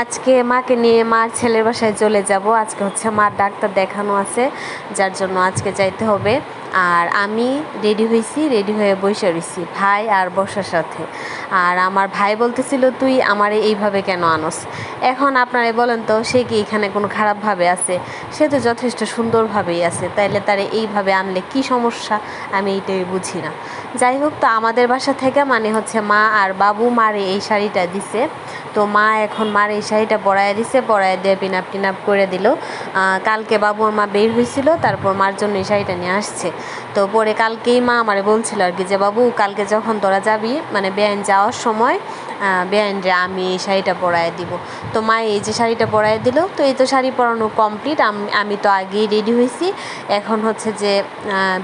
আজকে মাকে নিয়ে মার ছেলের বাসায় চলে যাব। আজকে হচ্ছে মার ডাক্তার দেখানো আছে, যার জন্য আজকে যাইতে হবে। আর আমি রেডি হয়েছি রেডি হয়ে বসে রয়েছি ভাই আর বসার সাথে। আর আমার ভাই বলতেছিল, তুই আমারে এইভাবে কেন আনস? এখন আপনারা বলেন তো, সে কি এখানে কোনো খারাপভাবে আছে? সে তো যথেষ্ট সুন্দরভাবেই আছে, তাইলে তারে এইভাবে আনলে কি সমস্যা? আমি এইটাই বুঝি না। যাই হোক, তো আমাদের বাসা থেকে মানে হচ্ছে মা আর বাবু মারে এই শাড়িটা দিছে। তো মা এখন মার এই শাড়িটা পরাইয়া দিছে, পরাইয়া দিয়ে পিনাপ টিনাপ করে দিল। কালকে বাবুর মা বের হয়েছিল তারপর মার জন্য এই শাড়িটা নিয়ে আসছে। তো পরে কালকেই মা আমারে বলছিল আর কি যে, বাবু, কালকে যখন তোরা যাবি মানে বেআইন যাওয়ার সময় বেআইন রে আমি এই শাড়িটা পরায় দিব। তো মা এই যে শাড়িটা পরায় দিল, তো এই তো শাড়ি পরানো কমপ্লিট আমি তো আগেই রেডি হয়েছি। এখন হচ্ছে যে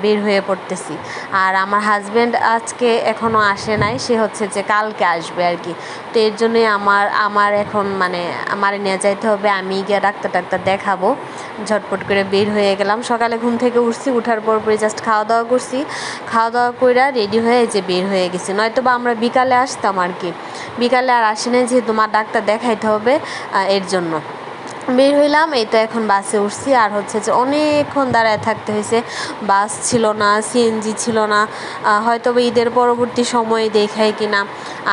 বের হয়ে পড়তেছি। আর আমার হাজব্যান্ড আজকে এখনও আসে নাই, সে হচ্ছে যে কালকে আসবে আর কি। তো এর জন্যই আমার আমার এখন মানে আমার নিয়ে যাইতে হবে, আমি গিয়ে ডাক্তার ডাক্তার দেখাবো। ঝটপট করে বের হয়ে গেলাম। সকালে ঘুম থেকে উঠছি, উঠার পর পরে জাস্ট খাওয়া দাওয়া করছি। খাওয়া দাওয়া করে রেডি হয়ে যে বের হয়ে গেছি। নয়তো বা আমরা বিকালে আসতাম আর কি। বিকালে আর আসি নাই, যেহেতু মা ডাক্তার দেখাইতে হবে এর জন্য। বের হইলাম, এই তো এখন বাসে উঠছি। আর হচ্ছে যে অনেকক্ষণ দাঁড়ায় থাকতে হয়েছে। বাস ছিল না সিএনজি ছিল না। হয়তো ঈদের পরবর্তী সময়ে দেখাই কিনা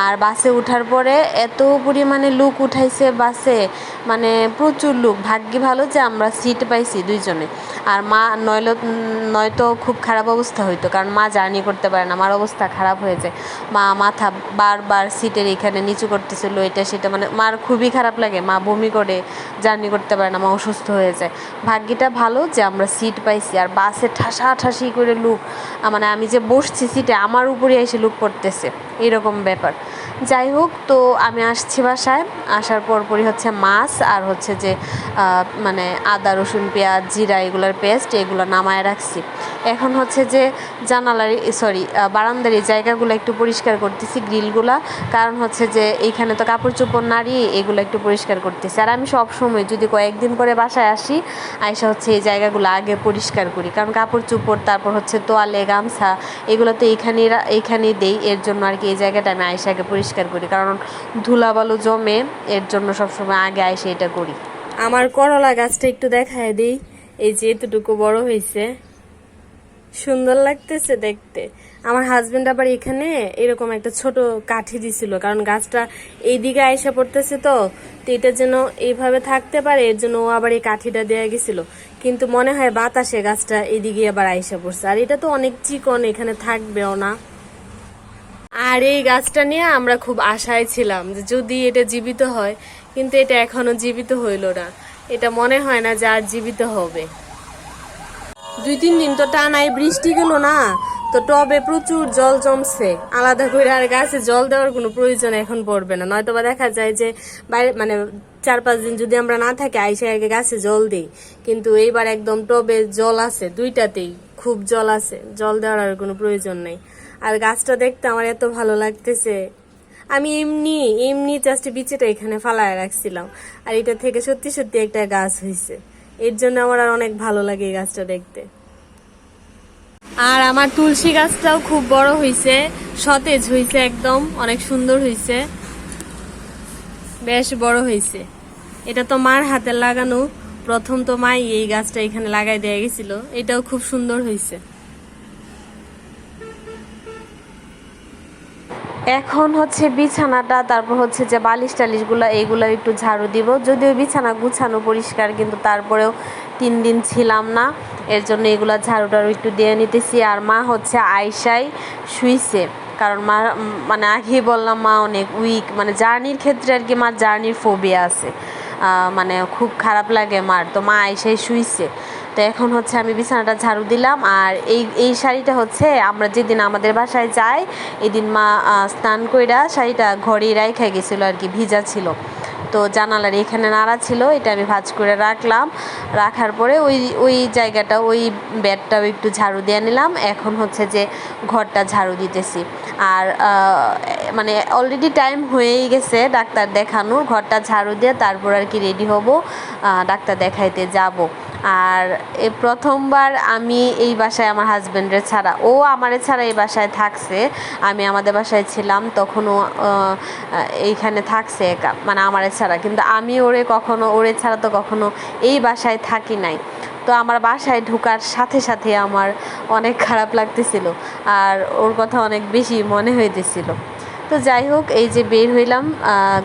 আর বাসে ওঠার পরে এত পরিমাণে লুক উঠাইছে বাসে। মানে প্রচুর লুক। ভাগ্যি ভালো যে আমরা সিট পাইছি দুইজনে। আর মা নইলে নয়তো খুব খারাপ অবস্থা হইতো। কারণ মা জার্নি করতে পারে না। আমার অবস্থা খারাপ হয়েছে মা মাথা বারবার সিটের এখানে নিচু করতেছিল। এটা সেটা মানে মার খুবই খারাপ লাগে। মা বমি করে, জার্নি করতে পারে না, মা অসুস্থ হয়ে যায়। ভাগ্যিটা ভালো যে আমরা সিট পাইছি আর বাসে ঠাসা ঠাসি করে লুক মানে আমি যে বসছি সিটে আমার উপরে এসে লুক পড়তেছে এরকম ব্যাপার। যাই হোক, তো আমি আসছি বাসায়, আসার পরপরই হচ্ছে মাছ আর হচ্ছে যে মানে আদা, রসুন, পেঁয়াজ, জিরা, এগুলোর পেস্ট এগুলো নামায় রাখছি। এখন হচ্ছে যে জানালার সরি বারান্দার এই জায়গাগুলো একটু পরিষ্কার করতেছি, গ্রিলগুলা, কারণ হচ্ছে যে এইখানে তো কাপড় চোপড় নাড়ি, এগুলো একটু পরিষ্কার করতেছি। আর আমি সব সময় যদি কয়েকদিন পরে বাসায় আসি আয়সা হচ্ছে এই জায়গাগুলো আগে পরিষ্কার করি। কারণ কাপড় চোপড়, তারপর হচ্ছে তোয়ালে গামছা এগুলো তো এইখানেই রা- এইখানেই দেই। এর জন্য আর কি এই জায়গাটা আমি আয়সা আগে পরিষ্কার করি। কারণ ধুলাবালু জমে, এর জন্য সবসময় আগে আয়সা এটা করি। আমার করলা গাছটা একটু দেখায় দিই। এই যে এতটুকু বড় হয়েছে সুন্দর লাগতেছে দেখতে। আমার হাজবেন্ড আবার এখানে এরকম একটা ছোট কাঠি দিছিল। কারণ গাছটা এইদিকে আয়সা পড়তেছে তো তো এটা যেন এইভাবে থাকতে পারে, এর জন্য ও আবার এই কাঠিটা দেওয়া গেছিল। কিন্তু মনে হয় বাতাসে গাছটা এদিকে আবার আইসা পড়ছে। আর এটা তো অনেক চিকন, এখানে থাকবেও না। আর এই গাছটা নিয়ে আমরা খুব আশায় ছিলাম যে যদি এটা জীবিত হয়, কিন্তু এটা এখনও জীবিত হইল না। এটা মনে হয় না যে আর জীবিত হবে। দুই তিন দিন তো টানাই বৃষ্টি গেল না। তো টবে প্রচুর জল জমছে। আলাদা করে আর গাছে জল দেওয়ার কোনো প্রয়োজন এখন পড়বে না। নয়তো বা দেখা যায় যে বাইরে মানে চার পাঁচ দিন যদি আমরা না থাকি, আইসে আগে গাছে জল দিই। কিন্তু এইবার একদম টবে জল আছে, দুইটাতেই খুব জল আছে। জল দেওয়ার আর কোনো প্রয়োজন নেই। আর গাছটা দেখতে আমার এত ভালো লাগতেছে। আমি এমনি এমনি জাস্ট বিচেটা এখানে ফালায় রাখছিলাম। আর এটা থেকে সত্যি সত্যি একটা গাছ হয়েছে এর জন্য আমার আর অনেক ভালো লাগে এই গাছটা দেখতে। আর আমার তুলসী গাছটাও খুব বড় হয়েছে সতেজ হয়েছে একদম, অনেক সুন্দর হয়েছে বেশ বড় হয়েছে এটা তো মার হাতে লাগানো, প্রথম তো মাই এই গাছটা এখানে লাগাই দেয়া গেছিল, এটাও খুব সুন্দর হয়েছে এখন হচ্ছে বিছানাটা, তারপর হচ্ছে যে বালিশ টালিশগুলো এইগুলো একটু ঝাড়ু দিব। যদিও বিছানা গুছানো পরিষ্কার, কিন্তু তারপরেও তিন দিন ছিলাম না। এর জন্য এগুলো ঝাড়ু টাড়ু একটু দিয়ে নিতেছি। আর মা হচ্ছে আয়সাই শুইছে। কারণ মা মানে আগেই বললাম, মা অনেক উইক মানে জার্নির ক্ষেত্রে আর কি মার জার্নির ফোবিয়া আছে। মানে খুব খারাপ লাগে মার। তো মা আয়সাই শুইছে। তো এখন হচ্ছে আমি বিছানাটা ঝাড়ু দিলাম আর এই এই শাড়িটা হচ্ছে আমরা যেদিন আমাদের বাসায় যাই, এদিন মা স্নান কইরা শাড়িটা ঘরেই রাইখা গেছিল আর কি, ভিজা ছিল। তো জানালার এখানে নাড়া ছিল, এটা আমি ভাজ করে রাখলাম। রাখার পরে ওই ওই জায়গাটা, ওই বেডটাও একটু ঝাড়ু দিয়ে নিলাম। এখন হচ্ছে যে ঘরটা ঝাড়ু দিতেছি। আর মানে অলরেডি টাইম হয়েই গেছে ডাক্তার দেখানোর। ঘরটা ঝাড়ু দিয়ে তারপর আর কি রেডি হব ডাক্তার দেখাইতে যাব। আর এই প্রথমবার আমি এই বাসায় আমার হাজব্যান্ডের ছাড়া, ও আমারে ছাড়া এই বাসায় থাকছে। আমি আমাদের বাসায় ছিলাম, তখনও এইখানে থাকছে একা মানে আমারে ছাড়া। কিন্তু আমি ওরে কখনো, ওরে ছাড়া তো কখনো এই বাসায় থাকি নাই। তো আমার বাসায় ঢুকার সাথে সাথে আমার অনেক খারাপ লাগতেছিল, আর ওর কথা অনেক বেশি মনে হইতেছিল। তো যাই হোক, এই যে বের হইলাম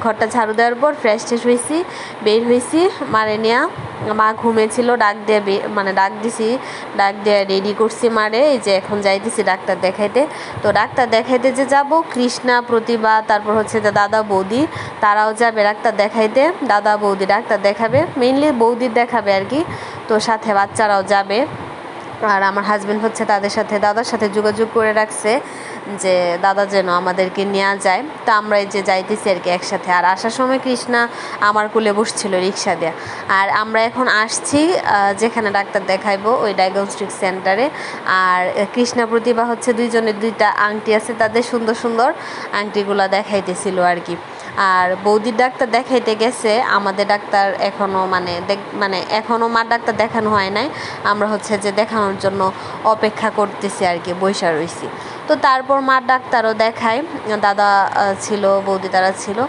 ঘরটা ঝাড়ু দেওয়ার পর ফ্রেশ ট্রেশ হয়েছি বের হয়েছি মারে নেয়া, মা ঘুমেছিল, ডাক দিয়ে মানে ডাক দিছি, ডাক দিয়ে রেডি করছি মারে, এই যে এখন যাইতেছি ডাক্তার দেখাইতে। তো ডাক্তার দেখাইতে যে যাব, কৃষ্ণা, প্রতিভা, তারপর হচ্ছে যে দাদা বৌদি, তারাও যাবে ডাক্তার দেখাইতে, দাদা বৌদি ডাক্তার দেখাবে মেইনলি বৌদির দেখাবে আর কি। তো সাথে বাচ্চারাও যাবে। আর আমার হাজব্যান্ড হচ্ছে তাদের সাথে, দাদার সাথে যোগাযোগ করে রাখছে যে, দাদা যেন আমাদেরকে নেওয়া যায়। তা আমরা এই যে যাইতেছি আর কি একসাথে। আর আসার সময় কৃষ্ণা আমার কুলে বসছিল রিক্সা দিয়ে। আর আমরা এখন আসছি যেখানে ডাক্তার দেখাইবো ওই ডায়াগনস্টিক সেন্টারে আর কৃষ্ণা প্রতিভা হচ্ছে দুইজনের দুইটা আংটি আছে, তাদের সুন্দর সুন্দর আংটিগুলো দেখাইতেছিল আর কি। আর বৌদির ডাক্তার দেখাইতে গেছে, আমাদের ডাক্তার এখনও মানে দেখ- মানে এখনও মার ডাক্তার দেখানো হয় নাই। আমরা হচ্ছে যে দেখানোর জন্য অপেক্ষা করতেছি আর কি বৈশা রয়েছি তো তারপর মার ডাক্তারও দেখায়, দাদা ছিল, বৌদি তারা ছিল।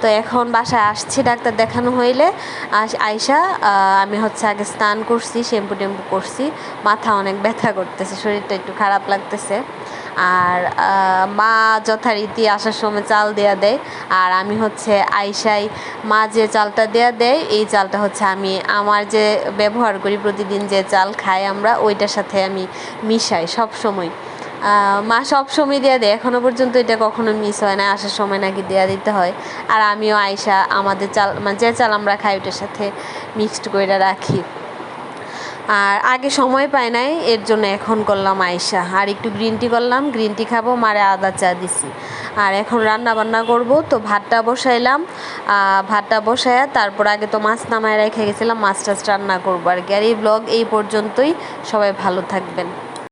তো এখন বাসায় আসছি ডাক্তার দেখানো হইলে। আইসা আমি হচ্ছে আগে স্নান করছি শ্যাম্পু টেম্পু করছি। মাথা অনেক ব্যথা করতেছে, শরীরটা একটু খারাপ লাগতেছে। আর মা যথারীতি আসার সময় চাল দেয়া দেয়। আর আমি হচ্ছে আইসাই মা যে চালটা দেয়া দেয়, এই চালটা হচ্ছে আমি আমার যে ব্যবহার করি প্রতিদিন যে চাল খাই আমরা, ওইটার সাথে আমি মিশাই সব সময় মা সব সময় দেয়া দেয় এখনও পর্যন্ত এটা কখনো মিস হয় না, আসার সময় নাকি দেয়া দিতে হয়। আর আমিও আয়সা আমাদের চাল মানে যে চাল আমরা খাই ওটার সাথে মিক্সড করে রাখি। আর আগে সময় পায় নাই, এর জন্য এখন করলাম আয়সা আর একটু গ্রিন টি করলাম গ্রিন টি খাব, মারে আদা চা দিছি। আর এখন রান্না বান্না করব, তো ভাতটা বসাইলাম। ভাতটা বসায় তারপর আগে তো মাছ নামায় রেখে গেছিলাম, মাছ টাছ রান্না করব। আর কি আর এই ব্লগ এই পর্যন্তই, সবাই ভালো থাকবেন।